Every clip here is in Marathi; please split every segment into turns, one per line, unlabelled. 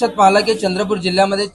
प्रत्यक्षात पाहिलं की चंद्रपूर जिल्ह्यामध्ये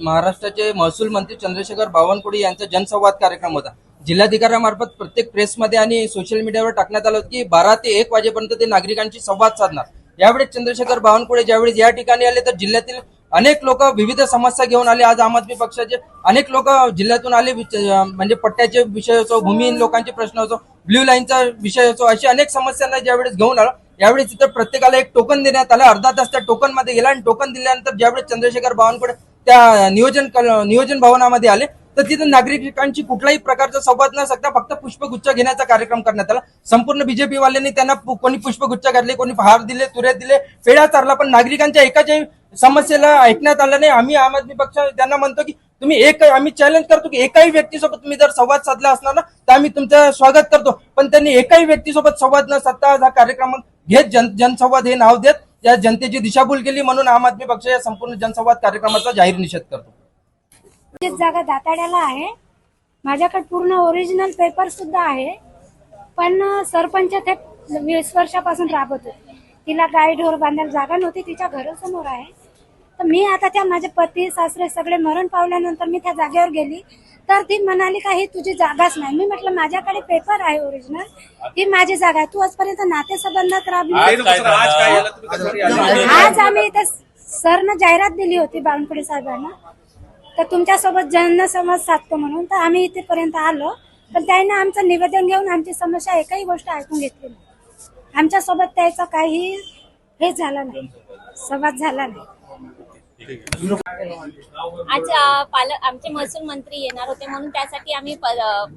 महाराष्ट्राचे महसूल मंत्री चंद्रशेखर बावनकुळे यांचा जनसंवाद कार्यक्रम होता. जिल्हाधिकाऱ्यामार्फत प्रत्येक प्रेसमध्ये आणि सोशल मीडियावर टाकण्यात आलं होतं की बारा ते एक वाजेपर्यंत ते नागरिकांशी संवाद साधणार. यावेळी चंद्रशेखर बावनकुळे ज्यावेळेस या ठिकाणी आले तर जिल्ह्यातील अनेक लोक विविध समस्या घेऊन आले. आज आम आदमी पक्षाचे अनेक लोक जिल्ह्यातून आले. म्हणजे पट्ट्याचे विषय असो भूमिहीन लोकांचे प्रश्न असो ब्ल्यू लाईनचा विषय असो अशी अनेक समस्यांना ज्यावेळेस घेऊन आला यावेळेस तिथं प्रत्येकाला एक टोकन देण्यात आलं. अर्धा तास त्या टोकनमध्ये गेला आणि टोकन दिल्यानंतर ज्यावेळेस चंद्रशेखर बावनकुळे त्या नियोजन नियोजन भवनामध्ये आले तर तिथं नागरिकांची कुठलाही प्रकारचा संवाद न सकता फक्त पुष्पगुच्छ घेण्याचा कार्यक्रम करण्यात आला. संपूर्ण बीजेपी वाल्यांनी त्यांना पु- कोणी पुष्पगुच्छ घातले कोणी हार दिले तुरे दिले पेढा चारला पण नागरिकांच्या एकाच्याही समस्येला ऐकण्यात आलं नाही. आम्ही आम आदमी पक्ष त्यांना म्हणतो की तुम्ही एक आम्ही चॅलेंज करतो की एकाही व्यक्तीसोबत तुम्ही जर संवाद साधला असणार ना तर आम्ही तुमचं स्वागत करतो. पण त्यांनी एकाही व्यक्तीसोबत संवाद न साधता हा कार्यक्रम घेत जन जनसंवाद हे नाव देत या जनतेची दिशाभूल केली म्हणून आम आदमी पक्ष या संपूर्ण जनसंवाद कार्यक्रमाचा जाहीर निषेध करतो.
जागा दाताड्याला आहे. माझ्याकडे पूर्ण ओरिजिनल पेपर सुद्धा आहे. पण सरपंच ते वीस वर्षापासून राबत होते. तिला गाय ढोर बांधायला जागा नव्हती तिच्या घरासमोर आहे. तर मी आता त्या माझे पती सासरे सगळे मरण पावल्यानंतर मी त्या जागेवर गेली. तर ती म्हणाली का ही तुझी जागाच नाही. मी म्हटलं माझ्याकडे पेपर आहे ओरिजिनल ही माझी जागा आहे. तू आजपर्यंत नातेसंबंधात राबली
आज
आम्ही इथे सरनं जाहिरात दिली होती बावनकुळे साहेबांना. तर तुमच्यासोबत जनसंवाद साधतो म्हणून. तर आम्ही इथेपर्यंत आलो. पण त्यांनी आमचं निवेदन घेऊन आमची समस्या एकही गोष्ट ऐकून घेतली आमच्यासोबत त्याचा काही हे झालं नाही. संवाद झाला नाही.
आज पालक आमचे महसूल मंत्री येणार होते म्हणून त्यासाठी आम्ही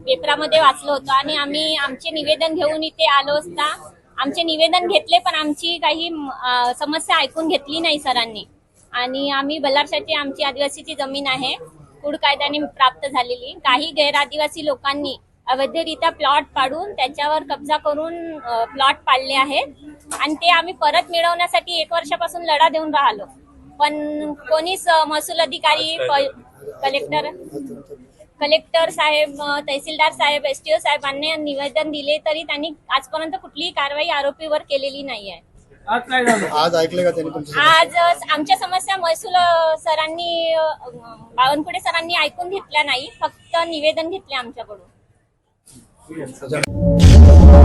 पेपरामध्ये वाचलो होतो आणि आम्ही आमचे निवेदन घेऊन इथे आलो असता. आमचे निवेदन घेतले पण आमची काही समस्या ऐकून घेतली नाही सरांनी. आणि आम्ही बल्लारशाची आमची आदिवासीची जमीन आहे. कुड कायद्याने प्राप्त झालेली. काही गैर आदिवासी लोकांनी अवैधरित्या प्लॉट पाडून त्याच्यावर कब्जा करून प्लॉट पाडले आहेत. आणि ते आम्ही परत मिळवण्यासाठी एक वर्षापासून लढा देऊन राहिलो. पण कोणीच महसूल अधिकारी कलेक्टर कलेक्टर साहेब तहसीलदार साहेब एसटीओ साहेबांनी निवेदन दिले तरी त्यांनी आजपर्यंत कुठलीही कारवाई आरोपीवर केलेली नाही आहे
आज ऐकले का त्यांनी तुमचं?
आज आमच्या समस्या महसूल सरांनी अ, बावनकुळे सरांनी ऐकून घेतल्या नाही फक्त निवेदन घेतले आमच्याकडून. Buyurun.